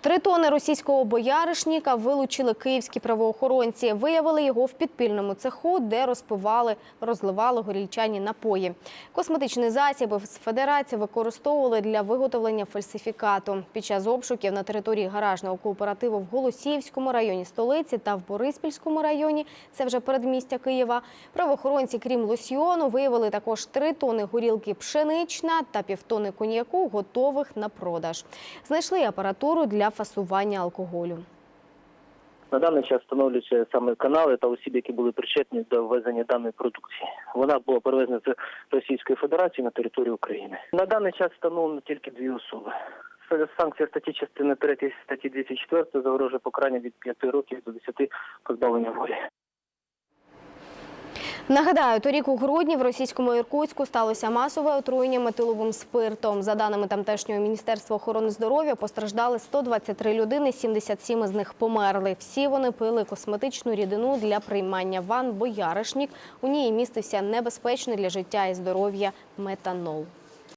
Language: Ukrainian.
Три тони російського бояришніка вилучили київські правоохоронці. Виявили його в підпільному цеху, де розпивали, розливали горільчані напої. Косметичний засіб з федерації використовували для виготовлення фальсифікату. Під час обшуків на території гаражного кооперативу в Голосіївському районі столиці та в Бориспільському районі, це вже передмістя Києва, правоохоронці, крім лосьйону, виявили також три тони горілки пшенична та півтони коньяку, готових на продаж. Знайшли апаратуру для фасування алкоголю. На даний час встановлюються саме канали та осіб, які були причетні до ввезення даної продукції. Вона була перевезена з Російської Федерації на територію України. На даний час встановлено тільки дві особи. Санкція статті частини 3 статті 204 загрожує покарання від 5 років до 10 позбавлення волі. Нагадаю, торік у грудні в російському Іркутську сталося масове отруєння метиловим спиртом. За даними тамтешнього міністерства охорони здоров'я, постраждали 123 людини, 77 з них померли. Всі вони пили косметичну рідину для приймання ван бояришнік. У ній містився небезпечний для життя і здоров'я метанол.